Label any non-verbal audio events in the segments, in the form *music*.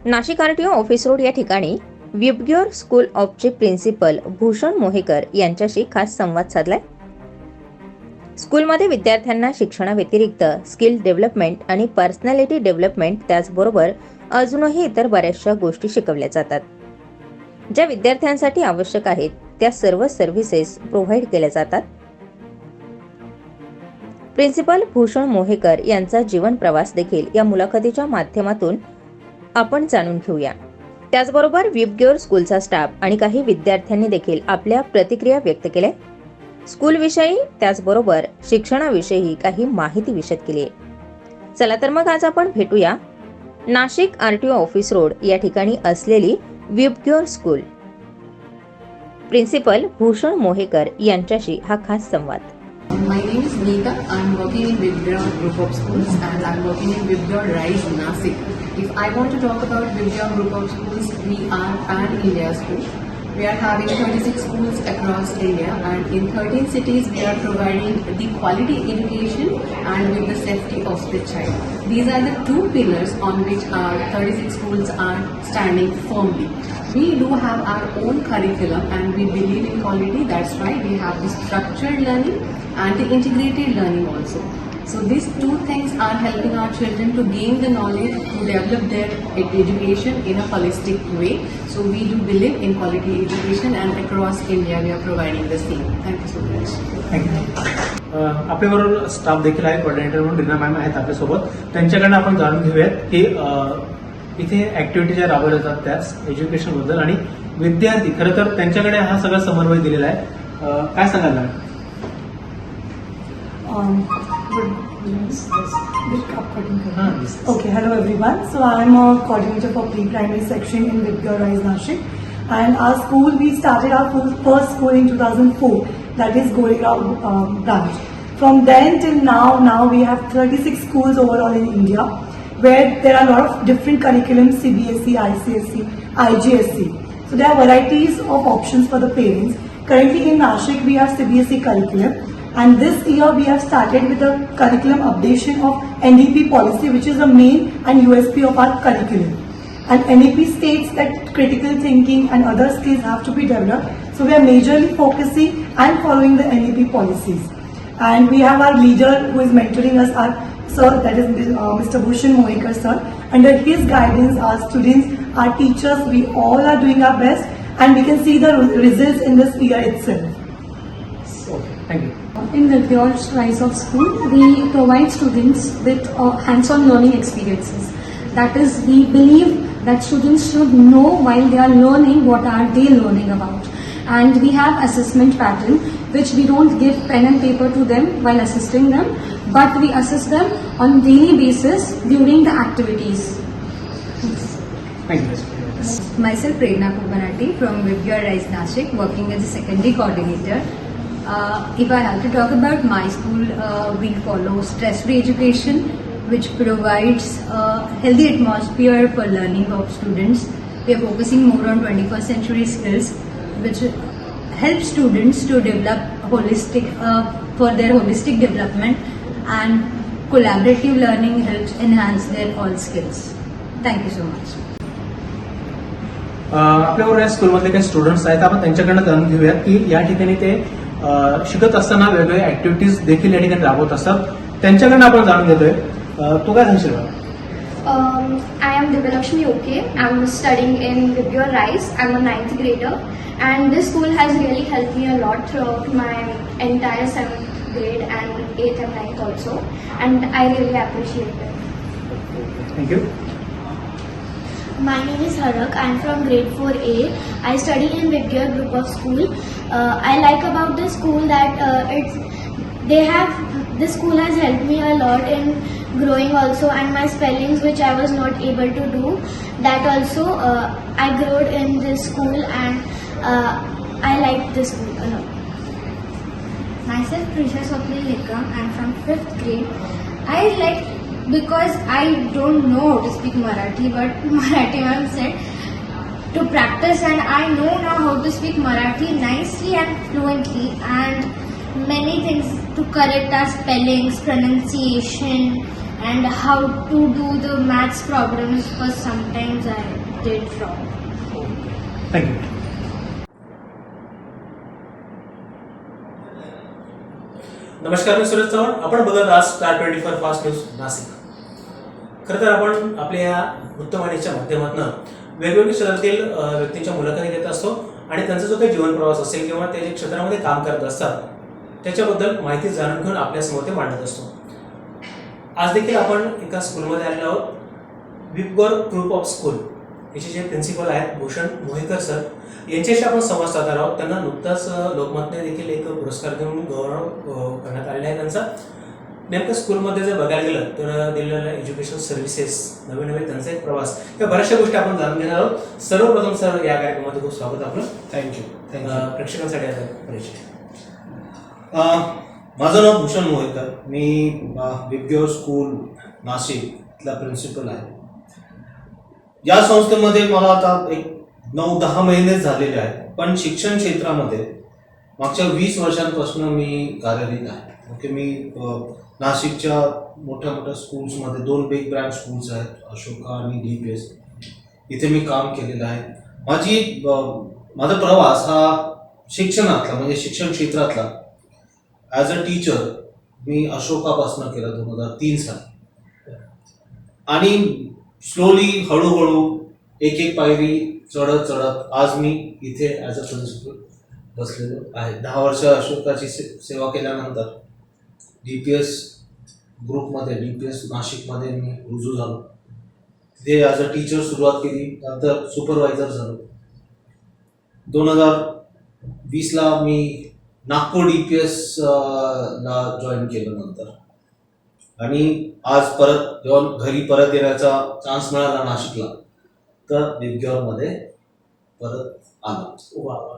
Nashik RTO office road या ठिकाणी Vibgyor school ऑफचे प्रिन्सिपल भूषण मोहेकर यांच्याशी खास संवाद साधलाय. स्कूलमध्ये विद्यार्थ्यांना शिक्षणाव्यतिरिक्त स्किल डेव्हलपमेंट आणि पर्सनॅलिटी डेव्हलपमेंट त्याचबरोबर अजूनही इतर बऱ्याचशा गोष्टी शिकवल्या जातात. ज्या विद्यार्थ्यांसाठी आवश्यक आहेत त्या सर्व सर्व्हिसेस प्रोव्हाइड केल्या जातात. प्रिन्सिपल भूषण मोहेकर यांचा जीवन प्रवास देखील या मुलाखतीच्या माध्यमातून आपण जाणून घेऊया. त्याचबरोबर विबग्योर स्कूलचा स्टाफ आणि काही विद्यार्थ्यांनी देखील आपल्या प्रतिक्रिया व्यक्त केल्या. स्कूलविषयी त्याचबरोबर शिक्षणाविषयी काही माहिती विशद केली आहे. चला तर मग आज आपण भेटूया Nashik R T O office road या ठिकाणी असलेली Vibgyor school. Principal Bhushan Mohekar यांच्याशी हा खास संवाद. My name is Neeta. I'm working in Vibra Group of Schools and I'm working in Vibra Rise Nasik. If I want to talk about Vibra Group of Schools, we are an India school. We are having 36 schools across India and in 13 cities we are providing the quality education and with the safety of the child. These are the two pillars on which our 36 schools are standing firmly. We do have our own curriculum and we believe in quality. That's why we have the structured learning and the integrated learning also. So these two things are helping our children to gain the knowledge to develop their ed- education in a holistic way. So we do believe in quality education and across India we are providing the same. Thank you so much. Thank you आपल्याबरोबर staff देखील आहे coordinator म्हणून Reena ma'am आहेत आपल्यासोबत त्यांच्याकडनं आपण जाणून घेऊयात की इथे ऍक्टिव्हिटी ज्या राबवल्या जातात त्याच एज्युकेशनबद्दल आणि विद्यार्थी खरं तर त्यांच्याकडे हा सगळा समन्वय दिलेला आहे काय सांगाल ma'am Okay, hello everyone. So I am a coordinator for pre-primary section in Vidya Rise Nashik. And our school, we started our first school in 2004, that is Goregaon um, branch. From then till now, now we have 36 schools overall in India, where there are a lot of different curriculums, CBSE, ICSE, IGSE. So there are varieties of options for the parents. Currently in Nashik, we have CBSE curriculum, and this year we have started with a curriculum updation of NDP policy, which is the main and USP of our curriculum. And NEP states that critical thinking and other skills have to be developed. So we are majorly focusing and following the NEP policies. And we have our leader who is mentoring us, our sir, that is uh, Mr. Bhushan Mohekar sir. Under his guidance, our students, our teachers, we all are doing our best and we can see the results in this year itself. Thank you. In the George of School, we provide students with uh, hands-on learning experiences. That is, we believe that students should know while they are learning what are they learning about. And we have assessment pattern which we don't give pen and paper to them while assisting them, but we assist them on daily basis during the activities. Thank you. Myself Prerna Kubanati from Vivya Rise Nashik, working as a secondary coordinator Uh, if I have to talk about my school, uh, we follow stress-free education, which provides a healthy atmosphere for learning of students. We are focusing more on 21st century skills, which help students to develop holistic uh, for their holistic development, and collaborative learning helps enhance their all skills. Thank you so much. अ, आपल्याबरोबर या स्कूलमधले काही students आहेत आपण त्यांच्याकडनं जाणून घेऊयात की या ठिकाणी ते अ, शिकत असताना वेगवेगळ्या ऍक्टिव्हिटीज देखील या ठिकाणी राबवत असतात त्यांच्याकडनं आपण जाणून घेतोय तू काय सांगशील? Um, I am Divyalakshmi OK. I'm studying in Vibgyor Rise. I'm a ninth grader, and this school has really helped me a lot throughout my entire seventh grade and eighth and ninth also, and I really appreciate it. Thank you My name is Harak. I'm from grade 4A. I study in Vidya group of school. Uh, I like about the school that uh, it's they have this school has helped me a lot in growing also and my spellings which I was not able to do that also uh, I grew in this school and uh, I like this school a lot. Myself Prisha Swapnil Nikam. I'm from 5th grade. I like because I don't know how to speak Marathi, but *laughs* Marathi ma'am said to practice and I know now how to speak Marathi nicely and fluently and many things to correct our spellings, pronunciation and how to do the maths problems because sometimes I did wrong. Thank you. नमस्कार मी सुरेश चव्हाण. आपण बघत आज star twenty four fast news Nashik. खरं तर आपण आपल्या या वृत्तवाहिनीच्या माध्यमातून वेगवेगळ्या क्षेत्रातील व्यक्तींच्या मुलाखती घेत असतो आणि त्यांचा जो काही जीवन प्रवास असेल किंवा ते जे क्षेत्रामध्ये काम करत असतात त्याच्याबद्दल माहिती जाणून घेऊन आपल्यासमोर ते मांडत असतो. आज देखील आपण एका स्कूलमध्ये आलेलो आहोत. विपगोर ग्रुप ऑफ स्कूल याचे जे प्रिन्सिपल आहेत भूषण मोहेकर सर यांच्याशी आपण संवाद साधणार आहोत. त्यांना नुकताच लोकमतने देखील एक पुरस्कार देऊन गौरव करण्यात आलेला आहे त्यांचा. नेमकं स्कूलमध्ये जर बघायला गेलं तर दिलेल्या एज्युकेशन सर्व्हिसेस नवे नवे त्यांचा एक प्रवास या बऱ्याचशा गोष्टी आपण जाणून घेणार आहोत. सर्वप्रथम सर या कार्यक्रमामध्ये खूप स्वागत आपलं. थँक्यू प्रेक्षकांसाठी आता परिचय. माझं नाव भूषण मोहेकर. मी विप्युअर स्कूल नाशिक इथला प्रिन्सिपल आहे. या संस्थेमध्ये मला आता एक नऊ दहा महिने झालेले आहेत पण शिक्षण क्षेत्रामध्ये मागच्या वीस वर्षांपासून मी कार्यरत आहे. ओके मी नाशिकच्या मोठ्या मोठ्या स्कूल्समध्ये दोन बिग ब्रँड स्कूल्स आहेत अशोका आणि डी पी एस. इथे मी काम केलेलं आहे. माझी माझा प्रवास हा शिक्षणातला म्हणजे शिक्षण क्षेत्रातला. ॲज अ टीचर मी अशोकापासून केला दोन हजार तीन साली. आणि स्लोली हळूहळू एक एक पायरी चढत चढत आज मी इथे ॲज अ प्रिन्सिपल बसलेलो आहे. दहा वर्ष अशोकाची से सेवा केल्यानंतर डी पी एस ग्रुपमध्ये डी पी एस नाशिकमध्ये मी रुजू झालो. तिथे ॲज अ टीचर सुरुवात केली नंतर सुपरवायझर झालो. दोन हजार वीसला मी नागपूर डी पी एस ला जॉईन केलं नंतर. आणि आज परत जेव्हा घरी परत येण्याचा चान्स मिळाला नाशिकला तर विद्यामध्ये परत आलो. वा वा.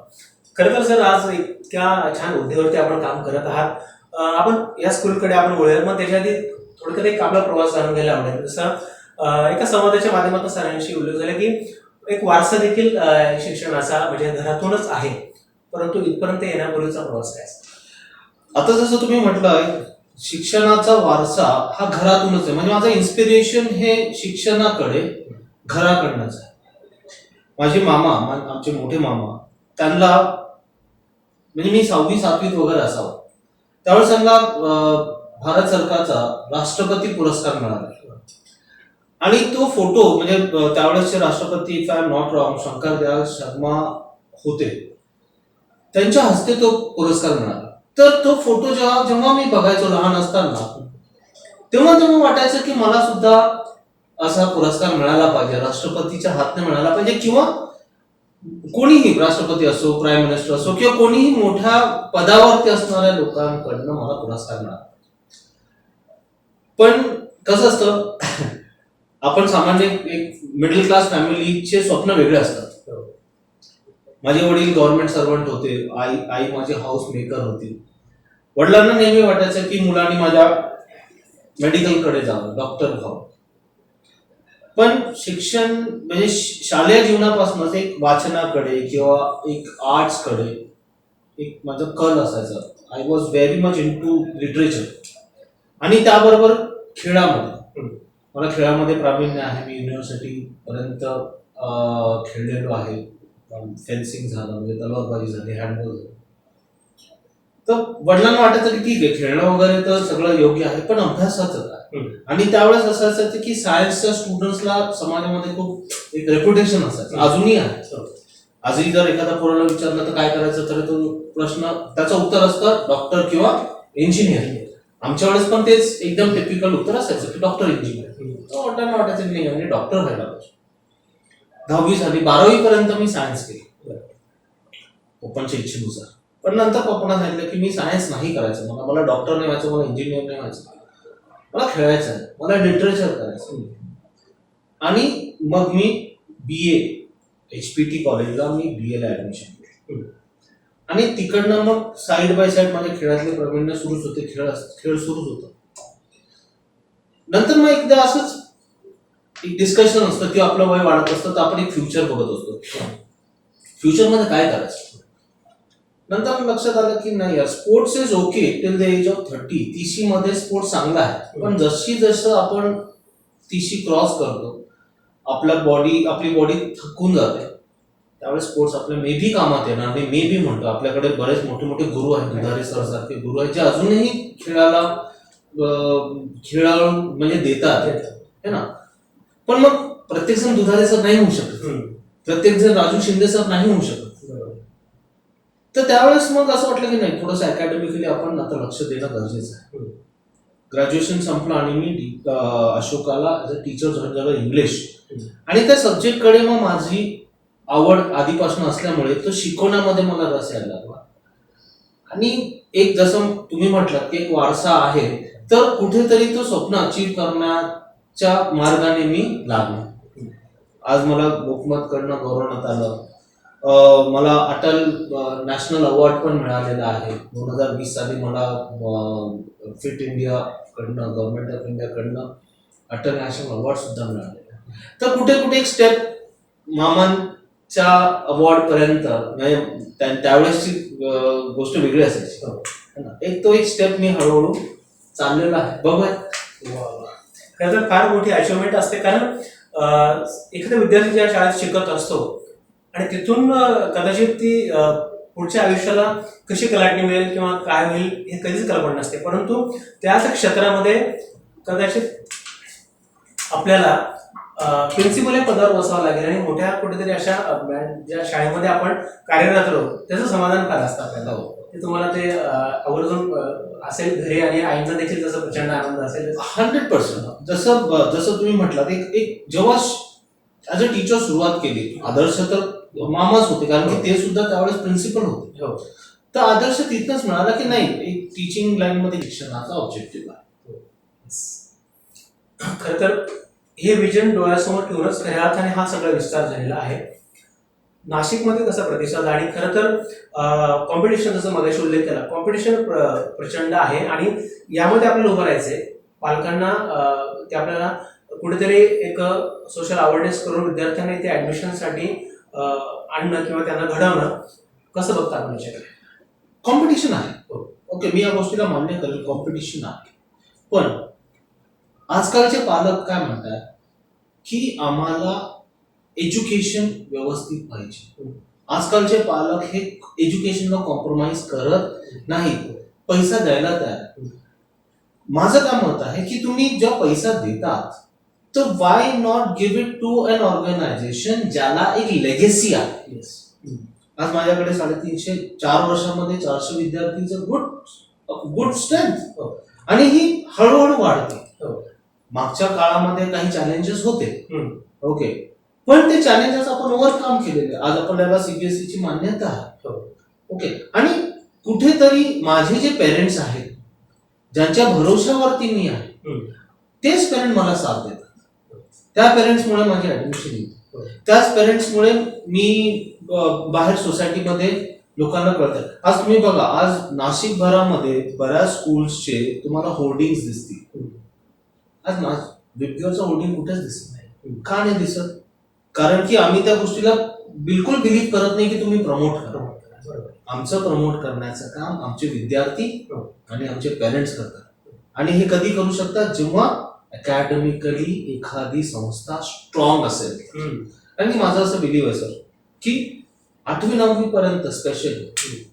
खरं तर सर आज इतक्या छान हुद्द्यावरती आपण काम करत आहात. आपण या स्कूलकडे आपण वळूया मग त्याच्या आधी थोडक्यात एक आपला प्रवास जाणून घ्यायला आवडेल. जसं एका संवादाच्या माध्यमातून सरांशी उल्लेख झाला की एक वारसा देखील शिक्षणाचा म्हणजे घरातूनच आहे परंतु इथपर्यंत येण्यापूर्वीचा प्रवास काय? आता जसं तुम्ही म्हटलंय शिक्षणाचा वारसा हा घरातूनच आहे. म्हणजे माझं इन्स्पिरेशन हे शिक्षणाकडे घराकडनंच आहे. माझे मामा आमचे मोठे मामा त्यांना म्हणजे मी सहावी सातवीत वगैरे असावं. त्यावेळेस त्यांना भारत सरकारचा राष्ट्रपती पुरस्कार मिळाला. आणि तो फोटो म्हणजे त्यावेळेसचे राष्ट्रपती if I am not wrong Shankar Dayal Sharma होते. त्यांच्या हस्ते तो पुरस्कार मिळाला. तर तो फोटो जेव्हा जेव्हा मी बघायचो लहान असताना तेव्हा तेव्हा वाटायचं की मला सुद्धा असा पुरस्कार मिळाला पाहिजे राष्ट्रपतीच्या हातने मिळाला पाहिजे किंवा कोणीही राष्ट्रपती असो प्राईम मिनिस्टर असो किंवा कोणीही मोठ्या पदावरती असणाऱ्या लोकांकडनं मला पुरस्कार मिळाला. पण कसं असतं आपण सामान्य एक मिडल क्लास फॅमिलीचे स्वप्न वेगळे असतात. माझे वडील गव्हर्नमेंट सर्वंट होते आई आई माझे हाऊस मेकर होती. वडिलांना नेहमी वाटायचं की मुलांनी माझ्या मेडिकलकडे जावं डॉक्टर व्हावं. पण शिक्षण म्हणजे श- शालेय जीवनापासूनच एक वाचनाकडे किंवा एक आर्ट्सकडे एक माझं कल असायचं. I was very much into literature आणि त्याबरोबर खेळामध्ये. मला खेळामध्ये प्रावीण्य आहे. मी युनिव्हर्सिटी पर्यंत खेळलेलो आहे. फेन्सिंग झालं म्हणजे तलवारबाजी झाली हँडबॉल झालं. तर वडिलांना वाटायचं की ठीक आहे खेळणं वगैरे तर सगळं योग्य आहे पण अभ्यासाचं काय. आणि त्यावेळेस असं असायचं की सायन्सच्या स्टुडंट्सला समाजामध्ये खूप एक रेप्युटेशन असायचं अजूनही आहे. आजही जर एखादा पोराला विचारलं तर काय करायचं तर तो प्रश्न त्याचं उत्तर असतं डॉक्टर किंवा इंजिनियर आमच्या वेळेस पण तेच एकदम टिपिकल उत्तर असायचं की डॉक्टर इंजिनियर तर वडिलांना वाटायचं की नाही म्हणजे डॉक्टर व्हायला पाहिजे. दहावी झाली बारावी पर्यंत मी सायन्स केली. पप्पांच्या इच्छेनुसार. पण नंतर पप्पांना सांगितलं की मी सायन्स नाही करायचं. मला मला डॉक्टर नाही व्हायचं मला इंजिनियर नाही व्हायचं. मला खेळायचं आहे मला लिटरेचर करायचं आणि मग मी B A H P T कॉलेजला मी बी एला ऍडमिशन केलं आणि तिकडनं मग साईड बाय साईड माझ्या खेळातले प्रवीण सुरूच होते. खेळ खेळ सुरूच होतं. नंतर मग एकदा असंच एक डिस्कशन असतं. किंवा आपलं वय वाढत असतं तर आपण एक फ्युचर बघत असतो. फ्युचरमध्ये काय करायचं? नंतर लक्षात आलं की नाही यार sports is okay till the age of thirty तिशी मध्ये स्पोर्ट्स चांगला आहे. पण जशी जसं आपण तिशी क्रॉस करतो आपल्या बॉडी आपली बॉडी थकून जाते. त्यावेळेस स्पोर्ट्स आपल्या मे बी कामात येणार मी मे बी म्हणतो. आपल्याकडे बरेच मोठे मोठे गुरु आहेत. दुधारे सर सारखे गुरु आहेत जे अजूनही खेळाला खेळाडू म्हणजे देतात. है ना? पण मग प्रत्येक जण दुधारे सर नाही होऊ शकत. प्रत्येक जण राजू शिंदे सर नाही होऊ शकत. तर त्यावेळेस मग असं वाटलं की नाही थोडंसं अकॅडमिकली आपण आता लक्ष देणं गरजेचं आहे. ग्रॅज्युएशन संपलं आणि मी अशोकाला ॲज अ टीचर जॉईन झालं इंग्लिश आणि त्या सब्जेक्टकडे मग माझी आवड आधीपासून असल्यामुळे तो शिकवण्यामध्ये मला रस यायला लागला. आणि एक जसं तुम्ही म्हटलं की एक वारसा आहे तर कुठेतरी तो स्वप्न अचीव करण्याच्या मार्गाने मी लागलो. आज मला लोकमतकडनं गौरवण्यात आलं. मला अटल नॅशनल अवॉर्ड पण मिळालेला आहे. दोन हजार वीस साली मला फिट इंडिया कडनं गव्हर्नमेंट ऑफ इंडिया कडनं अटल नॅशनल अवॉर्ड सुद्धा मिळालेला आहे. तर कुठे कुठे एक स्टेप मामांच्या अवॉर्ड पर्यंत म्हणजे त्या- त्यावेळेसची गोष्ट वेगळी असायची. हो. एक तो एक स्टेप मी हळूहळू चाललेला आहे. बघूया. खरं तर फार मोठी अचिव्हमेंट असते. कारण एखाद्या विद्यार्थी ज्या शाळेत शिकत असतो आणि तिथून कदाचित ती पुढच्या आयुष्याला कशी कलाटणी मिळेल किंवा काय होईल हे कधीच कल्पना नसते. परंतु त्याच क्षेत्रामध्ये कदाचित आपल्याला प्रिन्सिपल या पदावर बसावं लागेल आणि मोठ्या कुठेतरी अशा ज्या शाळेमध्ये आपण कार्यरत राहू त्याचं समाधान फार असतं आपल्याला ते तुम्हाला ते आवर्जून असेल घरी आणि आईंचा देखील जसं प्रचंड आनंद असेल. Hundred percent. जसं जसं तुम्ही म्हटलात एक एक जेव्हा ॲज अ टीचर सुरुवात केली आदर्श तर मामाच होते कारण की ते सुद्धा त्यावेळेस प्रिन्सिपल होते. हो. तर आदर्श तिथनच मिळाला की नाही एक टीचिंग लाईन मध्ये शिक्षणाचा ऑब्जेक्टिव्ह आहे. खर तर हे विजन डोळ्यासमोर ठेवूनच खऱ्या अर्थाने हा सगळा विस्तार झालेला आहे. नाशिकमध्ये कसा प्रतिसाद आणि खरं तर कॉम्पिटिशन जसं मगाशी उल्लेख केला कॉम्पिटिशन प्रचंड आहे. आणि यामध्ये आपल्याला उभं राहायचंय. पालकांना ते आपल्याला कुठेतरी एक सोशल अवेअरनेस करून विद्यार्थ्यांना इथे ऍडमिशनसाठी आणणं किंवा त्यांना घडवणं कसं बघता आपण याच्याकडे? कॉम्पिटिशन आहे. ओके मी या गोष्टीला मान्य करेल कॉम्पिटिशन आहे. पण आजकालचे पालक काय म्हणतात? की आम्हाला एज्युकेशन व्यवस्थित पाहिजे. आजकालचे पालक हे एज्युकेशनला कॉम्प्रोमाइज करत नाही. पैसा द्यायला तयार. माझं काय मत आहे की तुम्ही जेव्हा पैसा देतात तर why not give it to an organization ज्याला एक लेगेसी आहे? आज माझ्याकडे साडेतीनशे चार वर्षामध्ये चारशे विद्यार्थीचं गुड गुड स्ट्रेंथ आणि ही हळूहळू वाढते. हो. मागच्या काळामध्ये काही चॅलेंजेस होते. हम्म. ओके पण ते चॅलेंजेस आपण ओव्हरकम केलेले. आज आपल्याला सीबीएसई ची मान्यता आहे. हो. ओके आणि कुठेतरी माझे जे पेरेंट्स आहेत ज्यांच्या भरोश्यावरती मी आहे हम्म. तेच पेरेंट मला साथ देतात. त्या पेरेंट्समुळे माझी ऍडमिशन. येते त्याच पेरेंट्समुळे मी बाहेर सोसायटीमध्ये लोकांना कळतं. आज तुम्ही बघा आज नाशिक भरामध्ये बऱ्याच स्कूल्सचे तुम्हाला होर्डिंग्स दिसतील. आज ना विद्याचं होर्डिंग कुठेच दिसत नाही. का नाही दिसत? कारण की आम्ही त्या गोष्टीला बिलकुल बिलीव्ह करत नाही की तुम्ही प्रमोट करा. आमचं प्रमोट करण्याचं काम आमचे विद्यार्थी हो. आणि आमचे पेरेंट्स करतात. आणि हे कधी करू शकतात? जेव्हा अकॅडमिकली एखादी संस्था स्ट्रॉंग असेल. की माझं असं बिलीव्ह आहे सर की आठवी नववी पर्यंत स्पेशली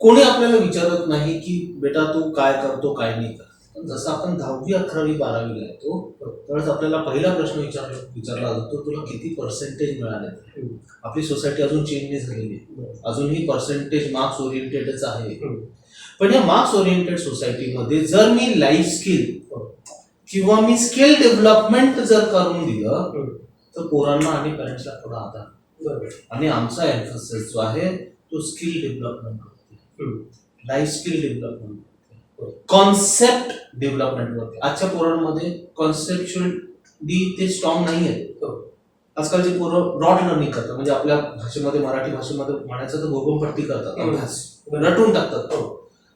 कोणी आपल्याला विचारत नाही की बेटा तू काय करतो काय नाही करत. पण जसं आपण दहावी अकरावी बारावीला येतो त्यावेळेस आपल्याला पहिला प्रश्न विचारला विचारला जातो तुला किती पर्सेंटेज मिळाले? आपली सोसायटी अजून चेंज नाही झालेली. अजूनही पर्सेंटेज मार्क्स ओरिएंटेडच आहे. पण या मार्क्स ओरिएंटेड सोसायटीमध्ये जर मी लाईफ स्किल किंवा मी स्किल डेव्हलपमेंट जर करून दिलं. तर पोरांना आणि पॅरेंट्सला थोडा आधार. आणि आमचा एम्फसिस जो आहे तो skill development. Life skill development concept development वरती आजच्या पोरांमध्ये कॉन्सेप्च्युअली ते स्ट्रॉंग नाही आहेत आजकालचे पोरं ब्रॉड लर्निंग करतात. म्हणजे आपल्या भाषेमध्ये मराठी भाषेमध्ये म्हणायचं तर गोगमपट्टी करतात. रटून टाकतात.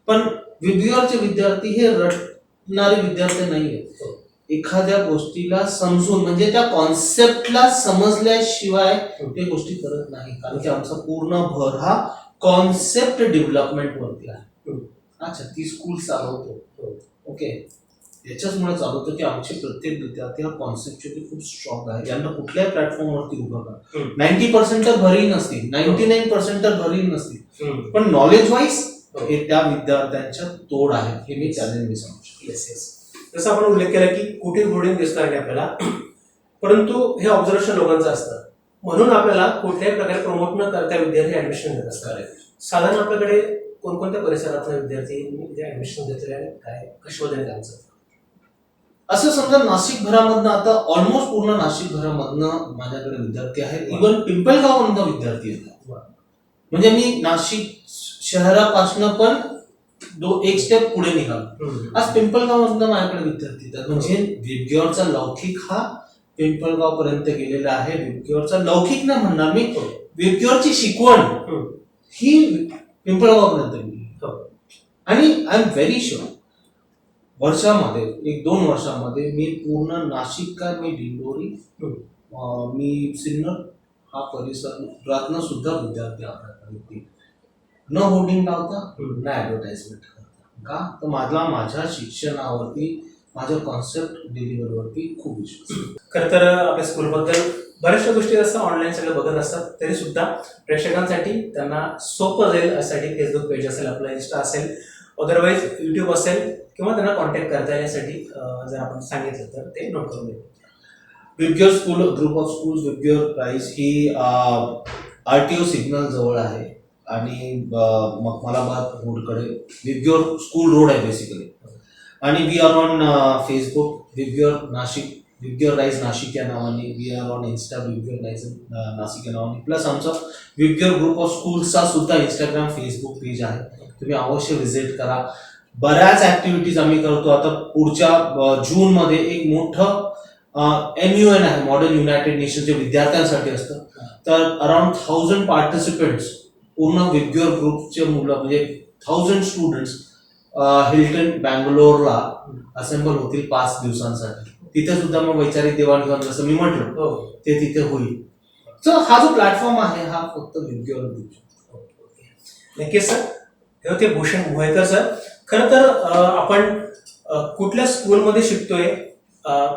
पण विद्यार्थी विद्यार्थी हे रटणारे विद्यार्थी नाही आहेत एखाद्या गोष्टीला समजून म्हणजे त्या कॉन्सेप्टला समजल्याशिवाय ते गोष्टी करत नाही. कारण की आमचा पूर्ण भर हा कॉन्सेप्ट डेव्हलपमेंट वरती आहे. अच्छा ती स्कूल चालवतो. ओके याच्याचमुळे चालवतो की आमचे प्रत्येक विद्यार्थी हा कॉन्सेप्ट खूप स्ट्रॉंग आहे. ज्यांना कुठल्याही प्लॅटफॉर्मवरती उभं करा. नाईन्टी पर्सेंट तर भरी नसतील. नाईन्टी नाईन पर्सेंट तर भरी नसतील. पण नॉलेज वाईज हो. त्या विद्यार्थ्यांच्या तोड आहे हे मी चॅलेंज मी सांगू शकतो. येस येस जसं आपण उल्लेख केला की कुठे बोर्डिंग दिसतं आहे आपल्याला परंतु हे ऑब्झर्वेशन लोकांचं असतं. म्हणून आपल्याला कुठल्याही प्रकारे प्रमोट न करता विद्यार्थी ऍडमिशन घेत असतात. साधारण आपल्याकडे कोणकोणत्या परिसरातला विद्यार्थी ऍडमिशन घेतले आणि काय कशा पद्धतीने त्यांचं? असं समजा नाशिक भरामधनं आता ऑलमोस्ट पूर्ण नाशिक भरामधनं माझ्याकडे विद्यार्थी आहेत. इव्हन पिंपळगाव मधनं विद्यार्थी येतात. म्हणजे मी नाशिक शहरापासनं पण दो एक स्टेप पुढे निघालो. आज पिंपळगाव मधनं माझ्याकडे विद्यार्थी येतात म्हणजे विबग्योरचा लौकिक हा पिंपळगाव पर्यंत गेलेला आहे विबग्योरचा लौकिक नाही म्हणणार मी हो. विबग्योरची शिकवण. ही पिंपळगाव पर्यंत गेली हो. आणि आय एम व्हेरी शुअर वर्षामध्ये एक दोन वर्षामध्ये मी पूर्ण नाशिक का मी दिंडोरी. अं, मी सिन्नर हा परिसरातनं सुद्धा विद्यार्थी आपल्याकडे न होर्डिंग लावता. न ऍडव्हर्टाइजमेंट करता का तर माझा माझ्या शिक्षणावरती माझ्या कॉन्सेप्ट डिलिव्हरीवरती खूप विश्वास. खरं तर आपल्या स्कूलबद्दल बऱ्याचशा गोष्टी असतात ऑनलाईन सगळं बघत असतात तरी सुद्धा प्रेक्षकांसाठी त्यांना सोपं जाईल यासाठी फेसबुक पेज असेल आपलं इन्स्टा असेल अदरवाईज युट्यूब असेल किंवा त्यांना कॉन्टॅक्ट करता येईल यासाठी अं, जर आपण सांगितलं तर ते नोट करून घेऊ Vibgyor school group of schools Vibgyor price he R T O signal जवळ आहे आणि मकमालाबाद रोडकडे विबग्योर स्कूल रोड आहे बेसिकली आणि we are on Facebook Vibgyor Nashik Vibgyor rise Nashik या नावाने we are on Insta Vibgyor rise Nashik या नावाने. प्लस आमचा विबग्योर ग्रुप ऑफ स्कूल्सचा सुद्धा इंस्टाग्राम फेसबुक पेज आहे. तुम्ही अवश्य व्हिजिट करा. बऱ्याच ऍक्टिव्हिटीज आम्ही करतो. आता पुढच्या जूनमध्ये एक मोठं एम यू एन आहे मॉडर्न युनायटेड नेशनच्या विद्यार्थ्यांसाठी असतं. तर अराउंड थाउजंड पार्टिसिपेंट्स पूर्ण विद्युअर ग्रुपचे मुलं म्हणजे थाउजंड स्टुडंट्स हिल्टन बँगलोरला असेंबल होतील पाच दिवसांसाठी. तिथे सुद्धा मग वैचारिक देवाणघेवाण जसं मी म्हटलं हो. ते तिथे होईल. तर हा जो प्लॅटफॉर्म आहे हा फक्त विद्युअर ग्रुप नक्कीच सर हे होते भूषण मोहेकर सर खरं तर आपण कुठल्या स्कूलमध्ये शिकतोय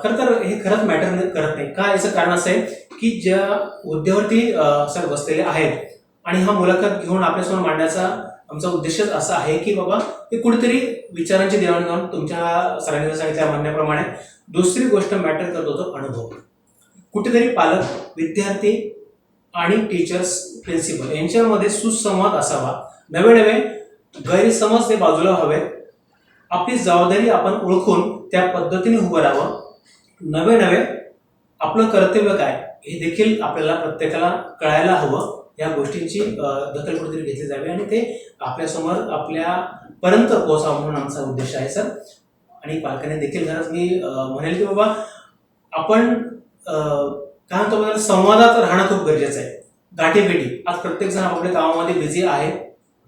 खरं तर हे खरंच मॅटर करत नाही. का याचं कारण असं आहे की ज्या हुद्द्यावरती अं, सर बसलेले आहेत आणि हा मुलाखत घेऊन आपल्यासमोर मांडण्याचा आमचा उद्देशच असा आहे की बाबा हे कुठेतरी विचारांची देवाणघेवाण तुमच्या सरांनी सांगितल्या म्हणण्याप्रमाणे दुसरी गोष्ट मॅटर करत होतो अनुभव. कुठेतरी पालक विद्यार्थी आणि टीचर्स प्रिन्सिपल यांच्यामध्ये सुसंवाद असावा. नवे नवे गैरसमज ते बाजूला हवे आपली जबाबदारी आपण ओळखून त्या पद्धतीने उभं राहावं. नवे नवे आपलं कर्तव्य काय हे देखील आपल्याला प्रत्येकाला कळायला हवं. या गोष्टींची दखल कुठेतरी घेतली जावी आणि ते आपल्यासमोर आपल्यापर्यंत पोहोचावं म्हणून आमचा उद्देश आहे सर. आणि पालकांनी देखील खरंच मी म्हणेल की बाबा आपण काय म्हणतो बघा, संवादात राहणं खूप गरजेचं आहे. गाठीभेटी. आज प्रत्येक जण गावामध्ये कामामध्ये बिझी आहे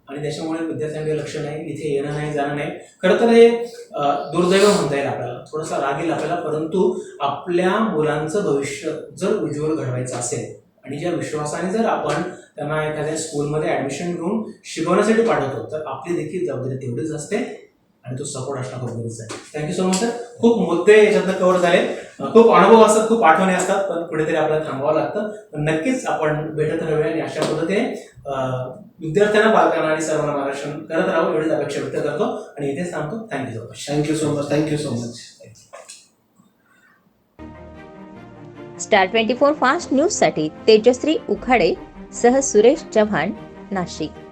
आणि त्याच्यामुळे विद्यार्थ्यांकडे लक्ष नाही इथे येणं नाही जाणं नाही. खरं तर हे दुर्दैव म्हणता येईल आपल्याला. थोडासा राग येईल आपल्याला परंतु आपल्या मुलांचं भविष्य जर उज्ज्वल घडवायचं असेल आणि ज्या विश्वासाने जर आपण त्यांना एखाद्या स्कूलमध्ये ऍडमिशन घेऊन शिकवण्यासाठी पाठवतो तर आपली देखील जबाबदारी तेवढीच असते आणि तो सपोर्ट असणं खूप गरजेचं आहे. थँक्यू सो मच सर खूप मुद्दे याच्यातनं कव्हर झाले. खूप अनुभव असतात खूप आठवणी असतात पण कुठेतरी आपल्याला थांबावं लागतं. पण नक्कीच आपण भेटत राहूया आणि अशा पद्धतीने विद्यार्थ्यांना पालकांना आणि सर्वांना मार्गदर्शन करत राहू एवढीच अपेक्षा व्यक्त करतो. आणि इथेच थांबतो. Thank you so much thank you so much thank you so much star twenty four fast न्यूजसाठी तेजश्री उखाडे सह सुरेश चव्हाण नाशिक.